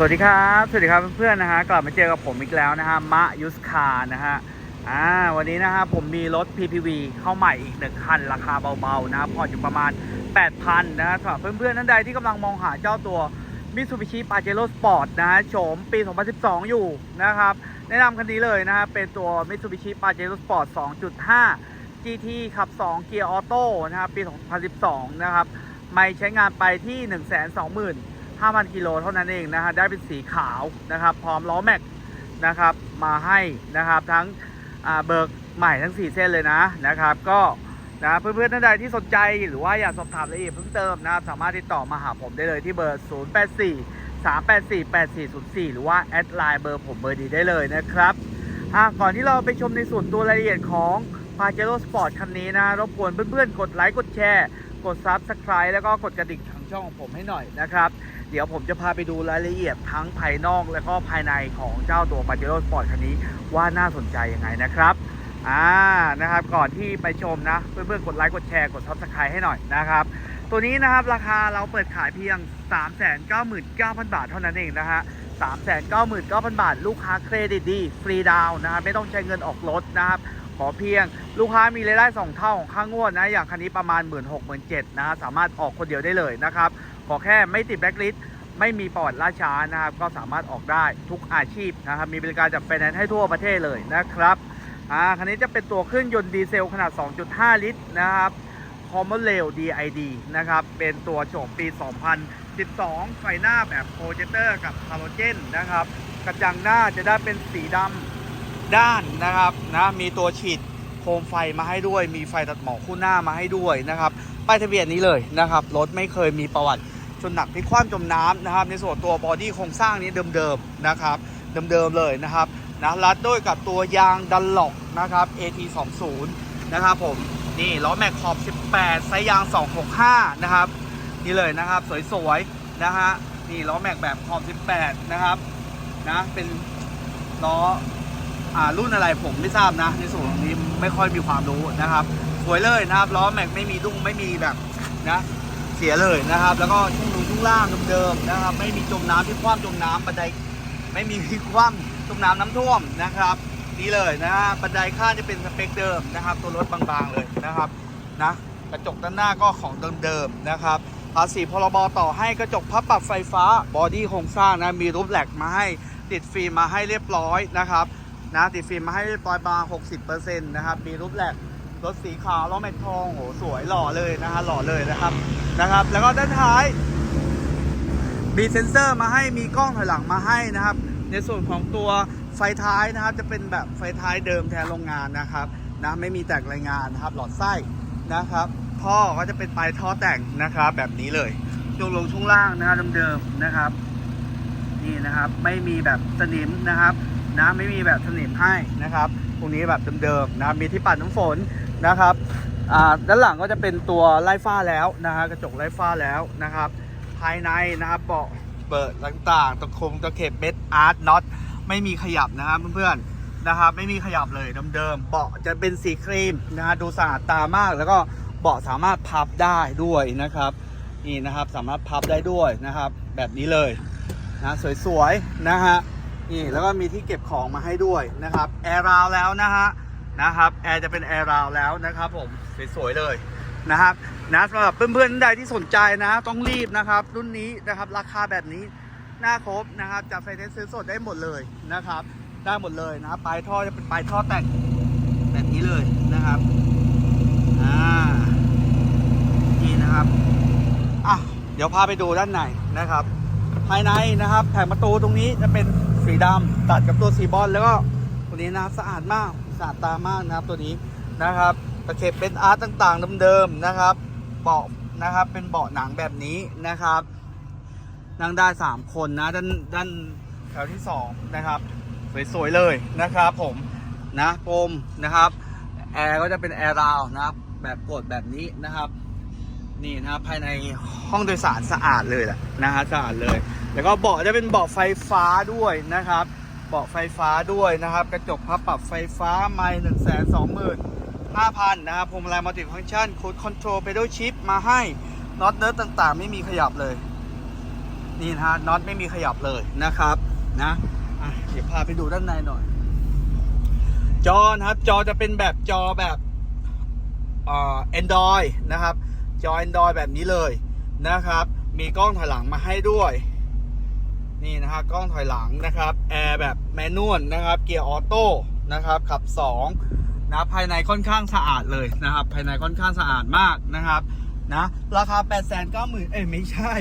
สวัสดีครับ สวัสดีครับเพื่อนๆนะฮะกลับมาเจอกับผมอีกแล้วนะฮะมะยุสคานะฮะอ่าวันนี้นะฮะผมมีรถ PPV เข้าใหม่อีกหนึ่งคันราคาเบาๆนะผ่ออยู่ประมาณ 8,000นะฮะสำหรับเพื่อนๆท่านใดที่กำลังมองหาเจ้าตัว Mitsubishi Pajero Sport นะฮะโฉมปี 2012 อยู่นะครับ แนะนำคันนี้เลยนะฮะเป็นตัว Mitsubishi Pajero Sport 2.5 GT ขับ 2 เกียร์ออโต้นะครับปี 2012 นะครับไม่ใช้งานไปที่ 120,000 5,000กิโลเท่านั้นเองนะฮะได้เป็นสีขาวนะครับ พร้อมล้อแม็กนะครับมาให้นะครับทั้งเบิกใหม่ทั้ง 4 เส้นเลยนะนะครับ ก็นะเพื่อนๆท่านใดที่สนใจหรือว่าอยากสอบถามรายละเอียดเพิ่มเติมนะครับสามารถติดต่อมาหาผมได้เลยที่เบอร์ 084 384 8404 หรือว่า แอดไลน์เบอร์ผมเบอร์ดีได้เลยนะครับก่อนที่เราไปชมในส่วนตัวรายละเอียดของ Pajero Sport คันนี้นะ รบกวนเพื่อนๆ กดไลค์ กดแชร์ กด Subscribe แล้วก็กดกระดิ่งทางช่องของผมให้หน่อยนะครับ เดี๋ยวผมจะพาไปดูรายละเอียดทั้งภายนอกและก็ภายในของเจ้าตัว Pajero Sport คันนี้ว่าน่าสนใจยังไงนะครับอ่านะครับก่อนที่ไปชมนะเพื่อนๆกดไลค์กดแชร์กด Subscribe ให้หน่อยนะครับตัวนี้นะครับราคาเราเปิดขายเพียง 399,000 บาทเท่านั้นเองนะฮะ399,000 บาท ลูกค้าเครดิตดี ฟรีดาวน์นะครับไม่ต้องใช้เงินออกรถนะครับขอเพียงลูกค้ามีรายได้ 2 เท่าของค่างวดนะ อย่างคันนี้ประมาณ 1 6 0 0 0 0 7นะฮะสามารถออกคนเดียวได้เลยนะครับ ขอแค่ไม่ติดแบล็คลิสต์ไม่มีประวัติล่าช้านะครับ ก็สามารถออกได้ทุกอาชีพนะครับ มีบริการจัดไฟแนนซ์ให้ทั่วประเทศเลยนะครับอ่าคันนี้จะเป็นตัวเครื่องยนต์ดีเซลขนาด 2.5 ลิตรนะครับ c o m m o n r a i l DID นะครับ เป็นตัวโฉมปี 2012 ไฟหน้าแบบโปรเจคเตอร์กับฮาโลเจนนะครับ กระจังหน้าจะได้เป็นสีดำด้านนะครับนะมีตัวฉีดโคมไฟมาให้ด้วย มีไฟตัดหมอกคู่หน้ามาให้ด้วยนะครับป้ายทะเบียนนี้เลยนะครับ รถไม่เคยมีประวัติ ชนหนักพลิกคว่ำจมน้ำนะครับ ในส่วนตัวบอดี้โครงสร้างนี้เดิมๆนะครับเดิมๆเลยนะครับนะรัดด้วยกับตัวยางดันล็อกนะครับ AT20 นะครับผมนี่ล้อแม็กขอบ 18ไซส์ยาง 265 นะครับ นี่เลยนะครับสวยๆนะฮะนี่ล้อแม็กแบบขอบ 18 นะครับนะเป็นล้ออ่ารุ่นอะไรผมไม่ทราบนะ ในส่วนตรงนี้ไม่ค่อยมีความรู้นะครับ สวยเลยนะครับล้อแม็กไม่มีดุ้งไม่มีแบบนะเสียเลยนะครับ แล้วก็ งล่างเดิมๆนะครับ ไม่มีจมน้ำที่คว่ำจมน้ำบันไดไม่มีพลิกคว่ำจมน้ำน้ำท่วมนะครับนี่เลยนะฮะบันไดข้างจะเป็นสเปคเดิมนะครับ ตัวรถบางๆเลยนะครับนะกระจกด้านหน้าก็ของเดิมๆนะครับภาษีพรบต่อให้กระจกพับปรับไฟฟ้าบอดี้โครงสร้างนะมีรูปแหลกมาให้ติดฟิล์มมาให้เรียบร้อยนะครับนะติดฟิล์มมาให้เรียบร้อยประมาณ60%นะครับมีรูปแหลกรถสีขาวล้อแม็กทองโหสวยหล่อเลยนะฮะหล่อเลยนะครับนะครับ แล้วก็ด้านท้าย มีเซ็นเซอร์มาให้มีกล้องถอยหลังมาให้นะครับ ในส่วนของตัวไฟท้ายนะครับ จะเป็นแบบไฟท้ายเดิมแทนโรงงานนะครับนะไม่มีแตกรายงานนะครับ หลอดไส้นะครับ ท่อก็จะเป็นปลายท่อแต่งนะครับ แบบนี้เลยช่วงลงช่วงล่างนะครับเดิมๆนะครับ นี่นะครับไม่มีแบบสนิมนะครับนะไม่มีแบบสนิมให้นะครับ ตรงนี้แบบเดิมๆนะครับมีที่ปัดน้ำฝนนะครับอ่าด้านหลังก็จะเป็นตัวไล่ฝ้าแล้วนะฮะกระจกไล่ฝ้าแล้วนะครับ ภายในนะครับเบาะเปิดต่างๆ ตะคงตะเข็บเม็ดอาร์ตน็อตไม่มีขยับนะครับเพื่อนๆนะครับ ไม่มีขยับเลยเดิมๆเบาะจะเป็นสีครีมนะฮะดูสะอาดตามากแล้วก็เบาะสามารถพับได้ด้วยนะครับนี่นะครับสามารถพับได้ด้วยนะครับ แบบนี้เลยนะสวยๆนะฮะนี่แล้วก็มีที่เก็บของมาให้ด้วยนะครับแอร์ราวแล้วนะฮะนะครับแอร์จะเป็นแอร์ราวแล้วนะครับผมสวยๆเลย นะครับนะสำหรับเพื่อนๆท่านใดที่สนใจนะต้องรีบนะครับ รุ่นนี้นะครับราคาแบบนี้หน้าครบนะครับจะไฟแนนซ์ซื้อสดได้หมดเลยนะครับ ได้หมดเลยนะปลายท่อจะเป็นปลายท่อแต่งแบบนี้เลยนะครับอ่านี่นะครับอะเดี๋ยวพาไปดูด้านในนะครับ ภายในนะครับแผงประตูตรงนี้จะเป็นสีดำตัดกับตัวสีบอลแล้วก็ตัวนี้นะครับสะอาดมากสะอาดตามากนะครับตัวนี้นะครับ ตะเข็บเป็นอาร์ตต่างๆเดิมๆนะครับเบาะนะครับเป็นเบาะหนังแบบนี้นะครับนั่งได้ 3 คนนะด้านด้านแถวที่ 2 นะครับ สวยๆเลยนะครับผมนะโฟมนะครับแอร์ก็จะเป็นแอร์ราวนะครับแบบกดแบบนี้นะครับนี่นะครับภายในห้องโดยสารสะอาดเลยแหละนะฮะสะอาดเลย แล้วก็เบาะจะเป็นเบาะไฟฟ้าด้วยนะครับ เบาะไฟฟ้าด้วยนะครับ กระจกพับปรับไฟฟ้าไม่หนึ่งแสนสองหมื่น 5,000 นะครับพวงมาลัยมัลติฟังก์ชันคูดคอนโทรลเปดชิปมาให้น็อตเนิร์ดต่างๆ ไม่มีขยับเลย นี่นะฮะน็อตไม่มีขยับเลยนะครับนะเดี๋ยวพาไปดูด้านในหน่อย จอนะครับจอจะเป็นแบบจอแบบเอ่อ Android นะครับ จอ Android แบบนี้เลยนะครับ มีกล้องถอยหลังมาให้ด้วยนี่นะฮะกล้องถอยหลังนะครับแอร์แบบแมนนวลนะครับ เกียร์ออโต้นะครับขับ 2 นะภายในค่อนข้างสะอาดเลยนะครับ ภายในค่อนข้างสะอาดมากนะครับนะราคา 8 9 0 0 0 0เอ้ยไม่ใช่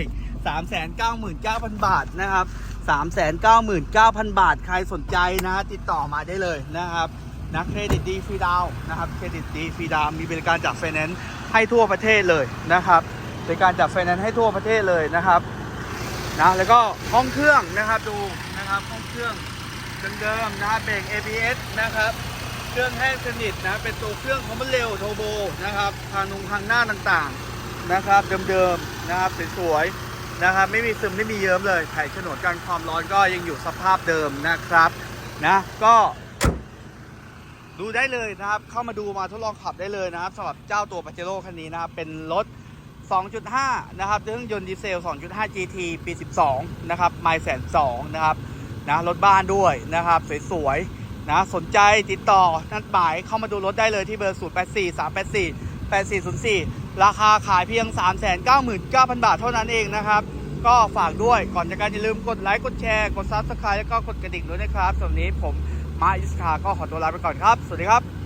3 9 9 9 0 0 บาทนะครับ 3 9 9 9 0 0 บาท ใครสนใจนะฮะติดต่อมาได้เลยนะครับนะเครดิตดีฟรีดาวนะครับเครดิตดีฟรีดาวมีบริการจากไฟแนนซ์ให้ทั่วประเทศเลยนะครับบริการจากไฟแนนซ์ให้ทั่วประเทศเลยนะครับนะแล้วก็ห้องเครื่องนะครับดูนะครับห้องเครื่องเดิมๆนะเบรก ABS นะครับ เครื่องแห้งสนิทนะ เป็นตัวเครื่องคอมเบเร็วโทโบนะครับทางนงทางหน้าต่างๆนะครับ เดิมๆนะครับสวยๆนะครับ ไม่มีซึมไม่มีเยิ้มเลยไขฉนวนกันความร้อนก็ยังอยู่สภาพเดิมนะครับนะก็ดูได้เลยนะครับ เข้ามาดูมาทดลองขับได้เลยนะครับสำหรับเจ้าตัวปาเจโร่คันนี้นะครับ เป็นรถ 2.5 นะครับเครื่องยนต์ดีเซล 2.5 GT ปี 12 นะครับ ไมล์แสนสองนะครับ นะ รถบ้านด้วยนะครับ สวย ๆ นะสนใจติดต่อนัดหมายเข้ามาดูรถได้เลยที่เบอร์ 084 384 8404 ราคาขายเพียง 399,000 บาทเท่านั้นเองนะครับ ก็ฝากด้วยก่อนจากการอย่าลืมกดไลค์กดแชร์กด Subscribe แล้วก็กดกระดิ่งด้วยนะครับสำหรับวันนี้ผมมาอิสคาก็ขอตัวลาไปก่อนครับ สวัสดีครับ